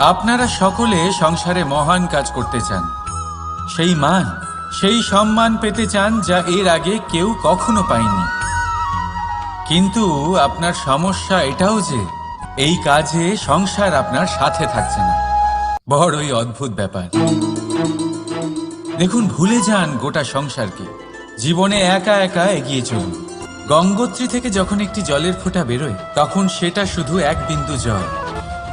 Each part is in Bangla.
আপনারা সকলে সংসারে মহান কাজ করতে চান। সেই মান, সেই সম্মান পেতে চান যা এর আগে কেউ কখনো পায়নি। কিন্তু আপনার সমস্যা এটাও যে, এই কাজে সংসার আপনার সাথে থাকছে না। বড়ই অদ্ভুত ব্যাপার। দেখুন, ভুলে যান গোটা সংসারকে। জীবনে একা একা এগিয়ে চলুন। গঙ্গোত্রী থেকে যখন একটি জলের ফোঁটা বেরোয়, তখন সেটা শুধু এক বিন্দু জল।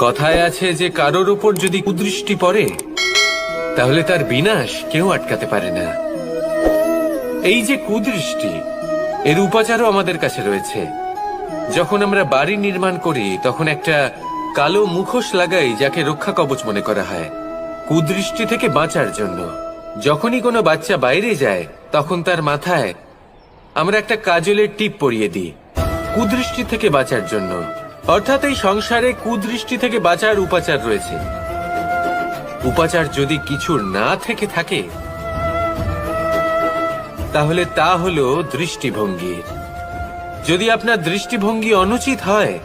কথায় আছে যে কারোর উপর যদি কুদৃষ্টি পড়ে, তাহলে তার বিনাশ কেউ আটকাতে পারে না। এই যে কুদৃষ্টি, এর উপাচারও আমাদের কাছে রয়েছে। যখন আমরা বাড়ি নির্মাণ করি, তখন একটা কালো মুখোশ লাগাই যাকে রক্ষা কবচ মনে করা হয়। কুদৃষ্টি থেকে বাঁচার জন্য। যখনই কোনো বাচ্চা বাইরে যায়, তখন তার মাথায় আমরা একটা কাজলের টিপ পরিয়ে দিই। কুদৃষ্টি থেকে বাঁচার জন্য। অর্থাৎ এই সংসারে কুদৃষ্টি থেকে বাঁচার উপাচার রয়েছে। উপাচার যদি কিছু না থেকে থাকে, তাহলে তা হলো দৃষ্টিভঙ্গি। যদি আপনার দৃষ্টিভঙ্গি অনুচিত হয়,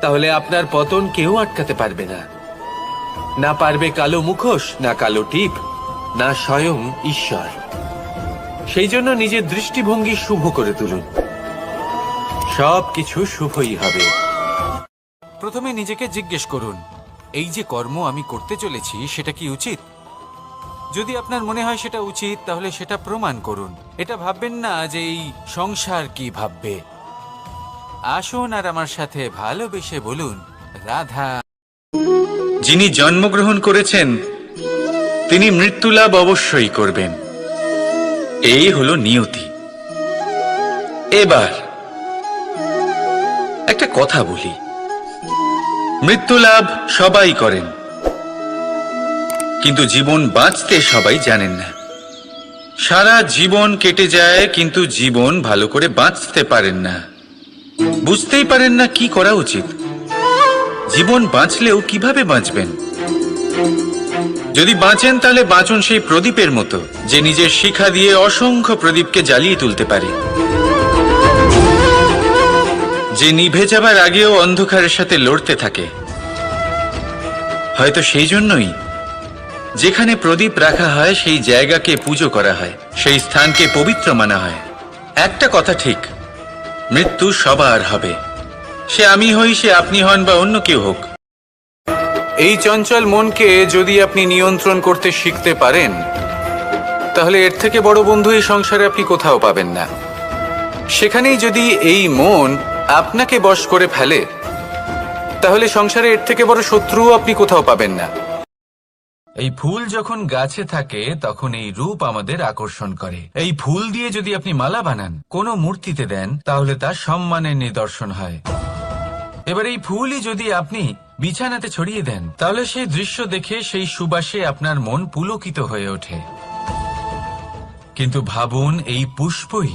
তাহলে আপনার পতন কেউ আটকাতে পারবে না। না পারবে কালো মুখোশ, না কালো টিপ, না স্বয়ং ঈশ্বর। সেই জন্য নিজের দৃষ্টিভঙ্গি শুভ করে তুলুন। সব কিছু শুভই হবে। প্রথমে নিজেকে জিজ্ঞেস করুন, এই যে কর্ম আমি করতে চলেছি, সেটা কি উচিত? যদি আপনার মনে হয় সেটা উচিত, তাহলে সেটা প্রমাণ করুন। এটা ভাববেন না যে এই সংসার কি ভাববে। আসুন আর আমার সাথে ভালোবেসে বলুন, রাধা যিনি জন্মগ্রহণ করেছেন, তিনি মৃত্যুলাভ অবশ্যই করবেন। এই হলো নিয়তি। এবার একটা কথা বলি। মৃত্যু লাভ সবাই করেন। কিন্তু জীবন বাঁচতে সবাই জানেন না। সারা জীবন কেটে যায়, কিন্তু জীবন ভালো করে বাঁচতে পারেন না। বুঝতেই পারেন না কি করা উচিত। জীবন বাঁচলেও কীভাবে বাঁচবেন? যদি বাঁচেন, তাহলে বাঁচুন সেই প্রদীপের মতো, যে নিজের শিখা দিয়ে অসংখ্য প্রদীপকে জ্বালিয়ে তুলতে পারে। যে নিভে যাবার আগেও অন্ধকারের সাথে লড়তে থাকে। হয়তো সেই জন্যই যেখানে প্রদীপ রাখা হয়, সেই জায়গাকে পুজো করা হয়, সেই স্থানকে পবিত্র মানা হয়। একটা কথা ঠিক, মৃত্যু সবার হবে। সে আমি হই, সে আপনি হন বা অন্য কেউ হোক। এই চঞ্চল মনকে যদি আপনি নিয়ন্ত্রণ করতে শিখতে পারেন, তাহলে এর থেকে বড় বন্ধু এই সংসারে আপনি কোথাও পাবেন না। সেখানেই যদি এই মন আপনাকে বশ করে ফেলে, তাহলে সংসারে এর থেকে বড় শত্রুও আপনি কোথাও পাবেন না। এই ফুল যখন গাছে থাকে, তখন এই রূপ আমাদের আকর্ষণ করে। এই ফুল দিয়ে যদি আপনি মালা বানান, কোনো মূর্তিতে দেন, তাহলে তা সম্মানের নিদর্শন হয়। এবার এই ফুলই যদি আপনি বিছানাতে ছড়িয়ে দেন, তাহলে সেই দৃশ্য দেখে সেই সুবাসে আপনার মন পুলকিত হয়ে ওঠে। কিন্তু ভাবুন, এই পুষ্পই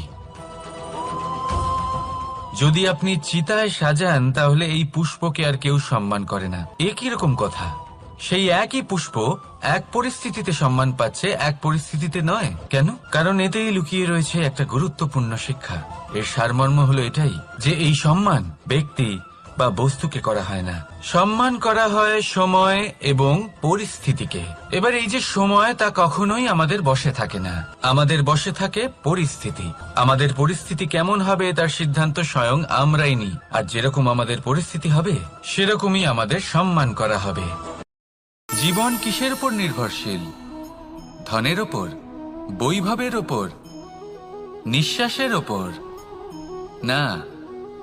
যদি আপনি চিতায় সাজান, তাহলে এই পুষ্পকে আর কেউ সম্মান করে না। একই রকম কথা। সেই একই পুষ্প এক পরিস্থিতিতে সম্মান পাচ্ছে, এক পরিস্থিতিতে নয়। কেন? কারণ এতেই লুকিয়ে রয়েছে একটা গুরুত্বপূর্ণ শিক্ষা। এর সারমর্ম হলো এটাই যে এই সম্মান ব্যক্তি বা বস্তুকে করা হয় না। সম্মান করা হয় সময় এবং পরিস্থিতিকে। এবার এই যে সময়, তা কখনোই আমাদের বসে থাকে না। আমাদের বসে থাকে পরিস্থিতি। আমাদের পরিস্থিতি কেমন হবে, তার সিদ্ধান্ত স্বয়ং আমরাই নিই। আর যেরকম আমাদের পরিস্থিতি হবে, সেরকমই আমাদের সম্মান করা হবে। জীবন কিসের উপর নির্ভরশীল? ধনের ওপর বৈভবের ওপর নিঃশ্বাসের ওপর না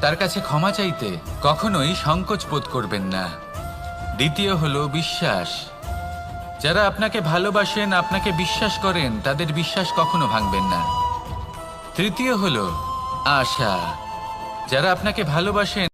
তার কাছে ক্ষমা চাইতে কখনোই সংকোচ বোধ করবেন না। দ্বিতীয় হলো বিশ্বাস। যারা আপনাকে ভালোবাসেন, আপনাকে বিশ্বাস করেন, তাদের বিশ্বাস কখনো ভাঙবেন না। তৃতীয় হলো আশা। যারা আপনাকে ভালোবাসেন